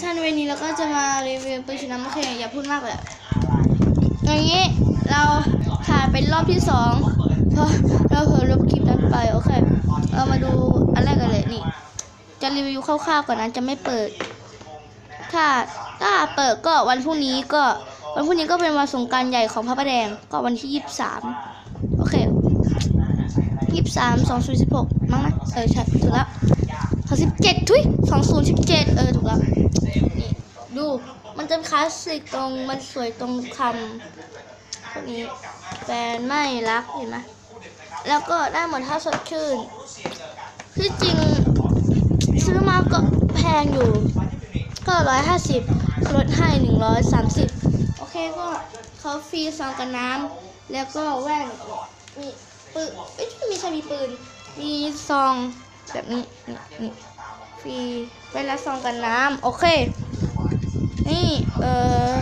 ชันเวนี้เราก็จะมารีวิวปืนฉีดน้ำโอเคอย่าพูดมากเลยอย่างนี้เราถ่ายเป็นรอบที่สองเพราะเราเผลอลบคลิปนั้นไปโอเค เรามาดูอันแรกกันเลยนี่ จะรีวิวคร่าวๆก่อนนะจะไม่เปิด ถ้าถ้าเปิดก็วันพรุ่งนี้ก็วันพรุ่งนี้ก็เป็นวันสงการใหญ่ของพระประแดงก็วันที่ยี่สิบสามโอเคยี่สิบสามสองศูนย์สิบหกมั้งนะเออใช่ถูกแล้วสองสิบเจ็ดทุยสองศูนย์สิบเจ็ดเออ แล้วนี่ดู มันจะคลาสสิกตรงมันสวยตรงคำพวกนี้แฟนไม่รักเห็นไหมแล้วก็ได้หมดท่าสดชื่นที่จริงซื้อมาก็แพงอยู่ ก็ร้อยห้าสิบลดให้หนึ่งร้อยสามสิบโอเคก็เขาฟรีซองกันน้ำแล้วก็แว่นมีปืนไม่ใช่มีปืน มีซองแบบนี้นี่นี่ รีแว่นละซองกันน้ำโอเค นี่เออ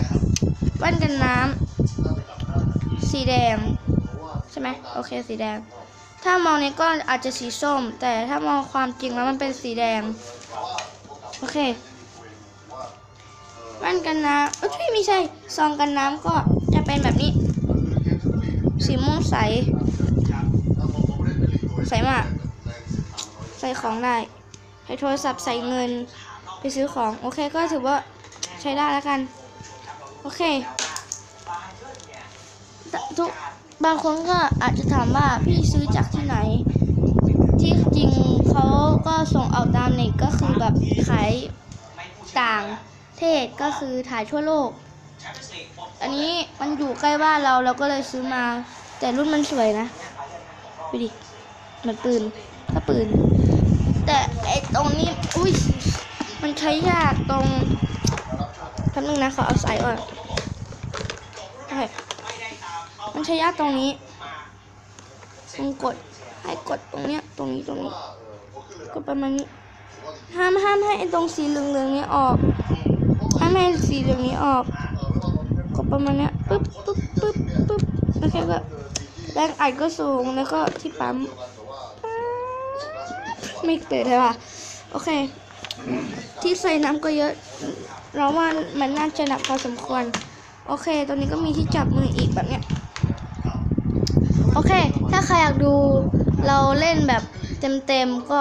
แว่นกันน้ำสีแดง ใช่ไหมโอเคสีแดง ถ้ามองในกล้องอาจจะสีส้ม แต่ถ้ามองความจริงแล้วมันเป็นสีแดง โอเคแว่นกันน้ำเอ้ยไม่ใช่ซองกันน้ำก็จะเป็นแบบนี้ สีม่วงใส ใสมาก ใส่ของได้ ใช้โทรศัพท์ใส่เงินไปซื้อของ โอเคก็ถือว่าใช้ได้แล้วกัน โอเคทุกบางคนก็อาจจะถามว่าพี่ซื้อจากที่ไหน ที่จริงเขาก็ส่งเอาตามเน็ตก็คือแบบขายต่างเทศก็คือถ่ายทั่วโลก อันนี้มันอยู่ใกล้บ้านเราเราก็เลยซื้อมา แต่รุ่นมันสวยนะดูดิมือนปืน ถ้าปืน แต่ไอตรงนี้ อุ้ย มันใช้ยากตรงแป๊บนึงนะขอเอาสายก่อนโอเคมันใช้ยากตรงนี้ต้องกดให้กดตรงเนี้ย ตรงนี้ตรงนี้ กดประมาณนี้ ห้ามห้ามให้ไอตรงสีเหลืองๆนี้ออกห้ามให้สีเหลืองนี้ออก กดประมาณเนี้ยปึ๊บปึ๊บปึ๊บปึ๊บโอเคก็แรงอัดก็สูงแล้วก็ที่ปั๊ม ไม่เปิดเลยว่ะโอเค ที่ใส่น้ำก็เยอะ เราว่ามันน่าจะหนักพอสมควร โอเค ตรงนี้ก็มีที่จับมืออีกแบบเนี้ย โอเค ถ้าใครอยากดูเราเล่นแบบเต็มๆก็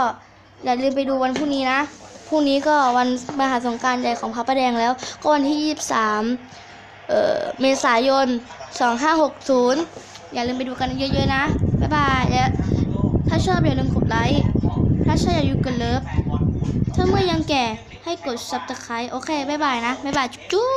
อย่าลืมไปดูวันพรุ่งนี้นะ พรุ่งนี้ก็วันมหาสงการใหญ่ของพระประแดงแล้ว ก็วันที่ 23เอ่อเมษายน 2560 อย่าลืมไปดูกันเยอะๆนะ บ๊ายบายและ ถ้าชอบอย่าลืมกดไลค์ ถ้าใช่อย่าลืมกดเลิฟ ถ้าเมื่อยังแก่ให้กดซับสไครต์โอเค บ๊ายบายนะ บ๊ายบายจุ๊บ